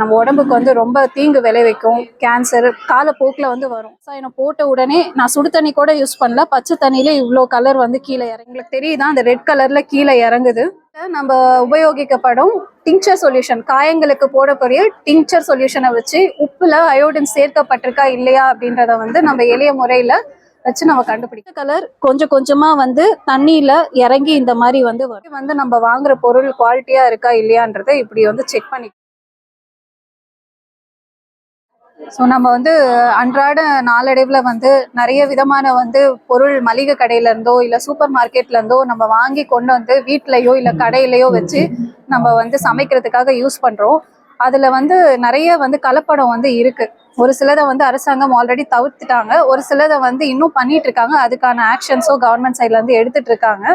நம்ம உடம்புக்கு வந்து ரொம்ப தீங்கு விளைவிக்கும் கேன்சர் காலப்போக்கில் வந்து வரும். ரசாயனம் போட்ட உடனே நான் சுடு தண்ணி கூட யூஸ் பண்ணல. பச்சை தண்ணியிலே இவ்வளோ கலர் வந்து கீழே இறங்கு உங்களுக்கு தெரியுதா? அந்த ரெட் கலரில் கீழே இறங்குது. நம்ம உபயோகிக்கப்படும் டிங்சர் சொல்யூஷன் காயங்களுக்கு போடக்கூடிய டிங்சர் சொல்யூஷனை வச்சு உப்பில் அயோடின் சேர்க்கப்பட்டிருக்கா இல்லையா அப்படின்றத வந்து நம்ம எளிய முறையில் வச்சு நம்ம கண்டுபிடிக்க கலர் கொஞ்சம் கொஞ்சமா வந்து தண்ணியில இறங்கி இந்த மாதிரி வந்து வந்து நம்ம வாங்குற பொருள் குவாலிட்டியா இருக்கா இல்லையான்றதை இப்படி வந்து செக் பண்ணி ஸோ நம்ம வந்து அன்றாட நாளடைவில் வந்து நிறைய விதமான வந்து பொருள் மளிகை கடையில இருந்தோ இல்லை சூப்பர் மார்க்கெட்ல இருந்தோ நம்ம வாங்கி கொண்டு வந்து வீட்லேயோ இல்லை கடையிலையோ வச்சு நம்ம வந்து சமைக்கிறதுக்காக யூஸ் பண்ணுறோம் அதில் வந்து நிறைய வந்து கலப்படம் வந்து இருக்கு. ஒரு சிலதை வந்து அரசாங்கம் ஆல்ரெடி தவிர்த்துட்டாங்க. ஒரு சிலதை வந்து இன்னும் பண்ணிட்டு இருக்காங்க அதுக்கான ஆக்ஷன்ஸோ கவர்மெண்ட் சைட்லேருந்து எடுத்துட்டு இருக்காங்க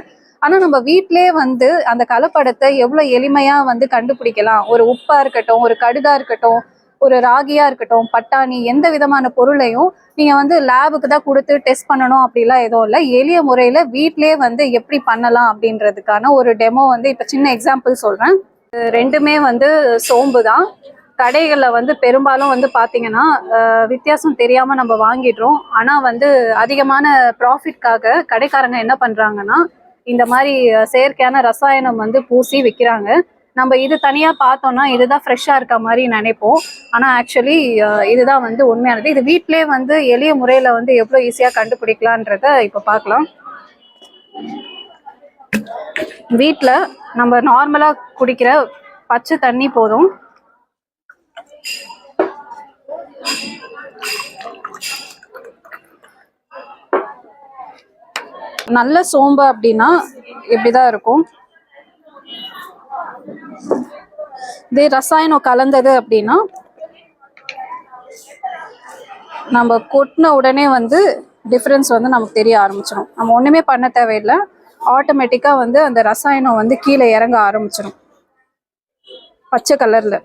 ஆனால் நம்ம வீட்டிலே வந்து அந்த கலப்படத்தை எவ்வளோ எளிமையாக வந்து கண்டுபிடிக்கலாம்? ஒரு உப்பாக இருக்கட்டும் ஒரு கடுகாக இருக்கட்டும் ஒரு ராகியா இருக்கட்டும் பட்டாணி எந்த விதமான பொருளையும் நீங்க வந்து லேபுக்கு தான் கொடுத்து டெஸ்ட் பண்ணணும் அப்படிலாம் எதுவும் இல்லை. எளிய முறையில வீட்டிலே வந்து எப்படி பண்ணலாம் அப்படின்றதுக்கான ஒரு டெமோ வந்து இப்ப சின்ன எக்ஸாம்பிள் சொல்றேன். ரெண்டுமே வந்து சோம்பு தான். கடைகளில் வந்து பெரும்பாலும் வந்து பார்த்தீங்கன்னா வித்தியாசம் தெரியாமல் நம்ம வாங்கிடுறோம். ஆனால் வந்து அதிகமான ப்ராஃபிட்காக கடைக்காரங்க என்ன பண்ணுறாங்கன்னா இந்த மாதிரி செயற்கையான ரசாயனம் வந்து பூசி விற்கிறாங்க நம்ம இது தனியாக பார்த்தோம்னா இதுதான் ஃப்ரெஷ்ஷாக இருக்க மாதிரி நினைப்போம். ஆனால் ஆக்சுவலி இதுதான் வந்து உண்மையானது. இது வீட்டிலே வந்து எளிய முறையில் வந்து எவ்வளோ ஈஸியாக கண்டுபிடிக்கலான்றத இப்போ பார்க்கலாம். வீட்டில் நம்ம நார்மலாக குடிக்கிற பச்சை தண்ணி போதும். நல்ல சோம்பு அப்படின்னா இப்படிதான் இருக்கும். இதே ரசாயனம் கலந்தது அப்படின்னா நம்ம கொட்டின உடனே வந்து டிஃப்ரென்ஸ் வந்து நமக்கு தெரிய ஆரம்பிச்சிடும் நம்ம ஒன்றுமே பண்ண தேவையில்லை. ஆட்டோமேட்டிக்காக வந்து அந்த ரசாயனம் வந்து கீழே இறங்க ஆரம்பிச்சிடும் பச்சை கலரில்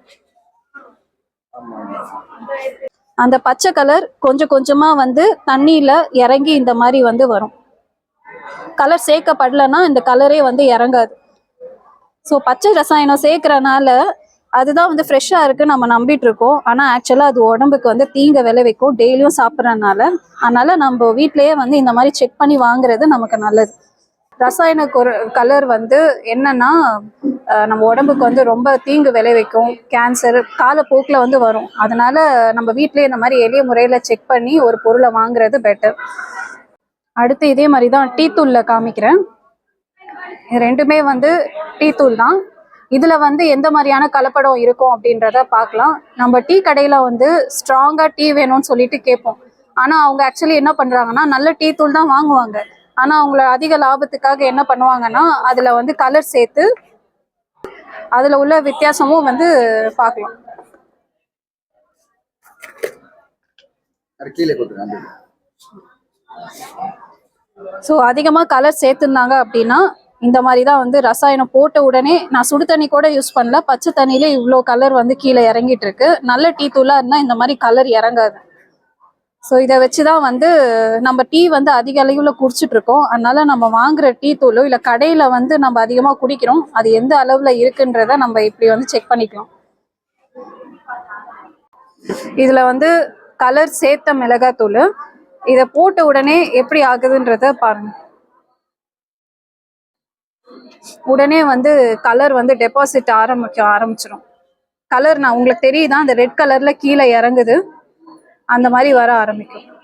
அந்த பச்சை கலர் கொஞ்சம் கொஞ்சமாக வந்து தண்ணியில் இறங்கி இந்த மாதிரி வந்து வரும். கலர் சேர்க்கப்படலைன்னா இந்த கலரே வந்து இறங்காது. ஸோ பச்சை ரசாயனம் சேர்க்குறனால அதுதான் வந்து ஃப்ரெஷ்ஷாக இருக்குது நம்ம நம்பிட்டு இருக்கோம் ஆனால் ஆக்சுவலாக அது உடம்புக்கு வந்து தீங்க விளைவிக்கும். டெய்லியும் சாப்பிட்றதுனால. அதனால நம்ம வீட்டிலேயே வந்து இந்த மாதிரி செக் பண்ணி வாங்குறது நமக்கு நல்லது. ரசாயன கலர் வந்து என்னன்னா நம்ம உடம்புக்கு வந்து ரொம்ப தீங்கு விளைவிக்கும். கேன்சர் காலப்போக்கில் வந்து வரும். அதனால நம்ம வீட்டிலேயே இந்த மாதிரி எளிய முறையில் செக் பண்ணி ஒரு பொருளை வாங்குறது பெட்டர் அடுத்து இதே மாதிரி தான் டீத்தூளில் காமிக்கிறேன். இது ரெண்டுமே வந்து டீத்தூள் தான். இதுல வந்து எந்த மாதிரியான கலப்படம் இருக்கும் அப்படின்றத பார்க்கலாம். நம்ம டீ கடையில வந்து ஸ்ட்ராங்கா டீ வேணும்னு சொல்லிட்டு கேட்போம். ஆனா அவங்க ஆக்சுவலி என்ன பண்றாங்கன்னா நல்ல டீ தூள் தான் வாங்குவாங்க. ஆனா அவங்கள அதிக லாபத்துக்காக என்ன பண்ணுவாங்கன்னா அதுல வந்து கலர் சேர்த்து அதுல உள்ள வித்தியாசமும் வந்து பார்க்கலாம். ஸோ அதிகமாக கலர் சேர்த்துருந்தாங்க அப்படின்னா இந்த மாதிரி தான் வந்து ரசாயனம் போட்ட உடனே நான் சுடு தண்ணி கூட யூஸ் பண்ணல. பச்சை தண்ணியிலே இவ்வளோ கலர் வந்து கீழே இறங்கிட்டு இருக்கு நல்ல டீ தூளாக இருந்தால் இந்த மாதிரி கலர் இறங்காது. ஸோ இதை வச்சு தான் வந்து நம்ம டீ வந்து அதிக அளவில் குடிச்சிட்டு இருக்கோம் அதனால நம்ம வாங்குற டீ தூளோ இல்லை கடையில் வந்து நம்ம அதிகமாக குடிக்கிறோம். அது எந்த அளவில் இருக்குன்றத நம்ம இப்படி வந்து செக் பண்ணிக்கலாம். இதில் வந்து கலர் சேர்த்த மிளகாத்தூள் இதை போட்ட உடனே எப்படி ஆகுதுன்றத பாருங்கள் உடனே வந்து கலர் வந்து டெபாசிட் ஆரம்பிக்க ஆரம்பிச்சிடும் கலர் நான் உங்களுக்கு தெரியுதா? அந்த ரெட் கலர்ல கீழே இறங்குது. அந்த மாதிரி வர ஆரம்பிக்கும்.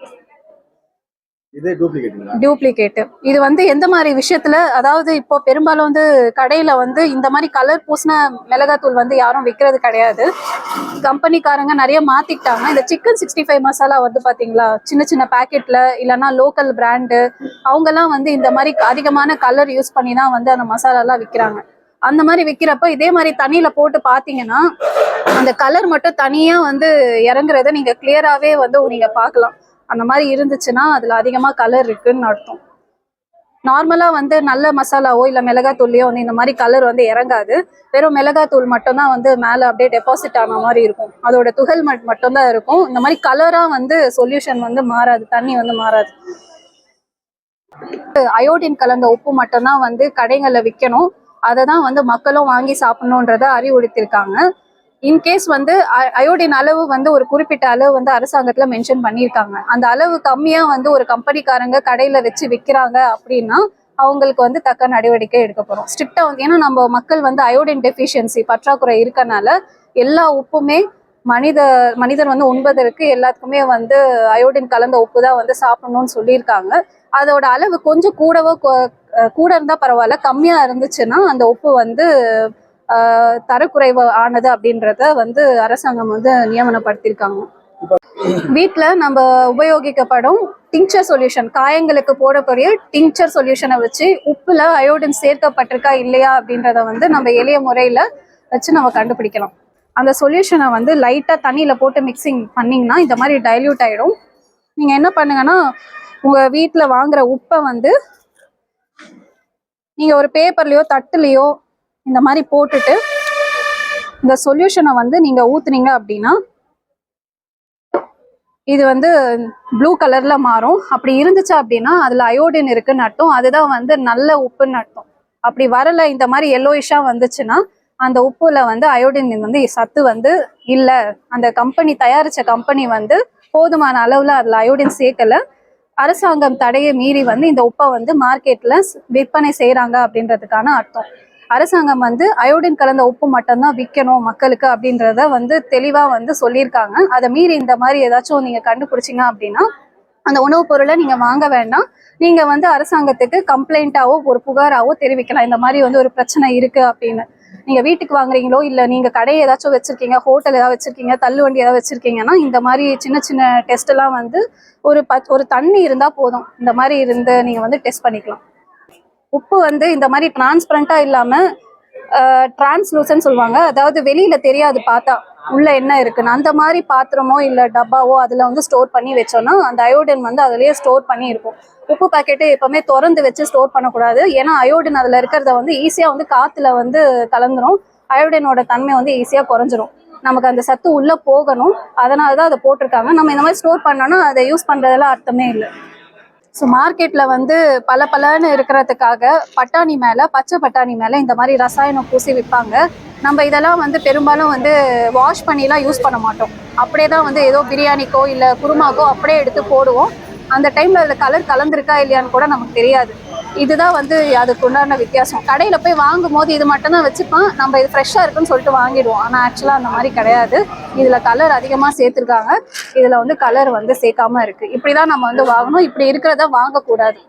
டூப்ளிகேட் இது வந்து எந்த மாதிரி விஷயத்துல அதாவது இப்போ பெரும்பாலும் வந்து கடையில வந்து இந்த மாதிரி கலர் பூசின மிளகாத்தூள் வந்து யாரும் விற்கிறது கிடையாது. கம்பெனிக்காரங்க நிறைய மாத்திக்கிட்டாங்க. இந்த சிக்கன் சிக்ஸ்டி ஃபைவ் மசாலா வந்து பாத்தீங்களா சின்ன சின்ன பாக்கெட்ல இல்லைன்னா லோக்கல் பிராண்டு அவங்கெல்லாம் வந்து இந்த மாதிரி அதிகமான கலர் யூஸ் பண்ணி தான் வந்து அந்த மசாலாலாம் விற்கிறாங்க அந்த மாதிரி விற்கிறப்ப இதே மாதிரி தண்ணியில போட்டு பார்த்தீங்கன்னா அந்த கலர் மட்டும் தனியா வந்து இறங்குறத நீங்க கிளியராகவே வந்து நீங்க பார்க்கலாம். அந்த மாதிரி இருந்துச்சுன்னா அதுல அதிகமா கலர் இருக்குன்னு அர்த்தம். நார்மலா வந்து நல்ல மசாலாவோ இல்ல மிளகாத்தூள்லையோ வந்து இந்த மாதிரி கலர் வந்து இறங்காது. வெறும் மிளகாத்தூள் மட்டும்தான் வந்து மேல அப்படியே டெபாசிட் ஆன மாதிரி இருக்கும். அதோட துகள் மட்- மட்டும்தான் இருக்கும். இந்த மாதிரி கலரா வந்து சொல்யூஷன் வந்து மாறாது. தண்ணி வந்து மாறாது. அயோடின் கலந்த உப்பு மட்டும்தான் வந்து கடைகளில் விற்கணும் அதை தான் வந்து மக்களும் வாங்கி சாப்பிடணுன்றத அறிவுறுத்திருக்காங்க இன்கேஸ் வந்து அயோடின் அளவு வந்து ஒரு குறிப்பிட்ட அளவு வந்து அரசாங்கத்தில் மென்ஷன் பண்ணியிருக்காங்க. அந்த அளவு கம்மியாக வந்து ஒரு கம்பெனிக்காரங்க கடையில் வச்சு விற்கிறாங்க அப்படின்னா அவங்களுக்கு வந்து தக்க நடவடிக்கை எடுக்க போகிறோம் ஸ்ட்ரிக்டாக வந்து ஏன்னா நம்ம மக்கள் வந்து அயோடின் டெஃபிஷியன்சி பற்றாக்குறை இருக்கனால எல்லா உப்புமே மனித மனிதர் வந்து உண்பதற்கு எல்லாத்துக்குமே வந்து அயோடின் கலந்த உப்பு தான் வந்து சாப்பிடணும்னு சொல்லியிருக்காங்க. அதோட அளவு கொஞ்சம் கூடவோ கூட இருந்தால் பரவாயில்ல. கம்மியாக இருந்துச்சுன்னா அந்த உப்பு வந்து தரக்குறைவு ஆனது அப்படின்றத வந்து அரசாங்கம் வந்து நியமனப்படுத்தியிருக்காங்க. வீட்டில் நம்ம உபயோகிக்கப்படும் டிங்சர் சொல்யூஷன் காயங்களுக்கு போடக்கூடிய டிங்சர் சொல்யூஷனை வச்சு உப்புல அயோடின் சேர்க்கப்பட்டிருக்கா இல்லையா அப்படின்றத வந்து நம்ம எளிய முறையில் வச்சு நம்ம கண்டுபிடிக்கலாம். அந்த சொல்யூஷனை வந்து லைட்டாக தண்ணியில் போட்டு மிக்சிங் பண்ணிங்கன்னா இந்த மாதிரி டைல்யூட் ஆகிடும் நீங்கள் என்ன பண்ணுங்கன்னா உங்கள் வீட்டில் வாங்குற உப்பை வந்து நீங்கள் ஒரு பேப்பர்லேயோ தட்டுலேயோ இந்த மாதிரி போட்டுட்டு இந்த சொல்யூஷனை வந்து நீங்கள் ஊத்துனீங்க அப்படின்னா இது வந்து ப்ளூ கலர்ல மாறும். அப்படி இருந்துச்சு அப்படின்னா அதுல அயோடின் இருக்குன்னு அர்த்தம். அதுதான் வந்து நல்ல உப்புன்னு அர்த்தம். அப்படி வரல இந்த மாதிரி எல்லோயிஷா வந்துச்சுன்னா அந்த உப்புல வந்து அயோடின் வந்து சத்து வந்து இல்ல. அந்த கம்பெனி தயாரிச்ச கம்பெனி வந்து போதுமான அளவுல அதுல அயோடின் சேர்க்கல. அரசாங்கம் தடையை மீறி வந்து இந்த உப்பை வந்து மார்க்கெட்ல விற்பனை செய்யறாங்க அப்படின்றதுக்கான அர்த்தம். அரசாங்கம் வந்து அயோடின் கலந்த உப்பு மட்டும்தான் விற்கணும் மக்களுக்கு அப்படின்றத வந்து தெளிவாக வந்து சொல்லியிருக்காங்க. அதை மீறி இந்த மாதிரி ஏதாச்சும் நீங்கள் கண்டுபிடிச்சீங்க அப்படின்னா அந்த உணவுப் பொருளை நீங்கள் வாங்க வேண்டாம். நீங்கள் வந்து அரசாங்கத்துக்கு கம்ப்ளைண்ட்டாவோ ஒரு புகாராவோ தெரிவிக்கலாம். இந்த மாதிரி வந்து ஒரு பிரச்சனை இருக்குது அப்படின்னு. நீங்கள் வீட்டுக்கு வாங்குறீங்களோ இல்லை நீங்கள் கடை ஏதாச்சும் வச்சுருக்கீங்க ஹோட்டல் ஏதாவது வச்சுருக்கீங்க தள்ளுவண்டி ஏதாவது வச்சுருக்கீங்கன்னா இந்த மாதிரி சின்ன சின்ன டெஸ்ட்டெல்லாம் வந்து ஒரு பத் ஒரு தண்ணி இருந்தால் போதும். இந்த மாதிரி இருந்து நீங்கள் வந்து டெஸ்ட் பண்ணிக்கலாம். உப்பு வந்து இந்த மாதிரி டிரான்ஸ்பரண்டா இல்லாம டிரான்ஸ்லூசன் சொல்லுவாங்க. அதாவது வெளியில தெரியாது பார்த்தா உள்ள என்ன இருக்குன்னு. அந்த மாதிரி பாத்திரமோ இல்ல டப்பாவோ அதுல வந்து ஸ்டோர் பண்ணி வச்சோம்னா அந்த அயோடின் வந்து அதுலயே ஸ்டோர் பண்ணி இருக்கும். உப்பு பாக்கெட்டு எப்போவுமே திறந்து வச்சு ஸ்டோர் பண்ணக்கூடாது. ஏன்னா அயோடின் அதுல இருக்கிறத வந்து ஈஸியா வந்து காற்றுல வந்து கலந்துரும். அயோடினோட தன்மை வந்து ஈஸியா குறைஞ்சிரும். நமக்கு அந்த சத்து உள்ள போகணும். அதனால தான் அதை போட்டிருக்காங்க. நம்ம இந்த மாதிரி ஸ்டோர் பண்ணோன்னா அதை யூஸ் பண்றதுல அர்த்தமே இல்லை. ஸோ மார்க்கெட்டில் வந்து பல பலன்னு இருக்கிறதுக்காக பட்டாணி மேலே பச்சை பட்டாணி மேலே இந்த மாதிரி ரசாயனம் பூசி விற்பாங்க நம்ம இதெல்லாம் வந்து பெரும்பாலும் வந்து வாஷ் பண்ணிலாம் யூஸ் பண்ண மாட்டோம். அப்படியே தான் வந்து ஏதோ பிரியாணிக்கோ இல்லை குருமாக்கோ அப்படியே எடுத்து போடுவோம். அந்த டைமில் அதில் கலர் கலந்துருக்கா இல்லையான்னு கூட நமக்கு தெரியாது. இதுதான் வந்து அதுக்கு உண்டான வித்தியாசம். கடையில் போய் வாங்கும் போது இது மட்டும்தான் வச்சுப்பான் நம்ம இது ஃப்ரெஷ்ஷாக இருக்குன்னு சொல்லிட்டு வாங்கிடுவோம். ஆனால் ஆக்சுவலாக அந்த மாதிரி கிடையாது. இதில் கலர் அதிகமாக சேர்த்துருக்காங்க. இதில் வந்து கலர் வந்து சேர்க்காம இருக்குது இப்படி தான் நம்ம வந்து வாங்கணும். இப்படி இருக்கிறத வாங்கக்கூடாது.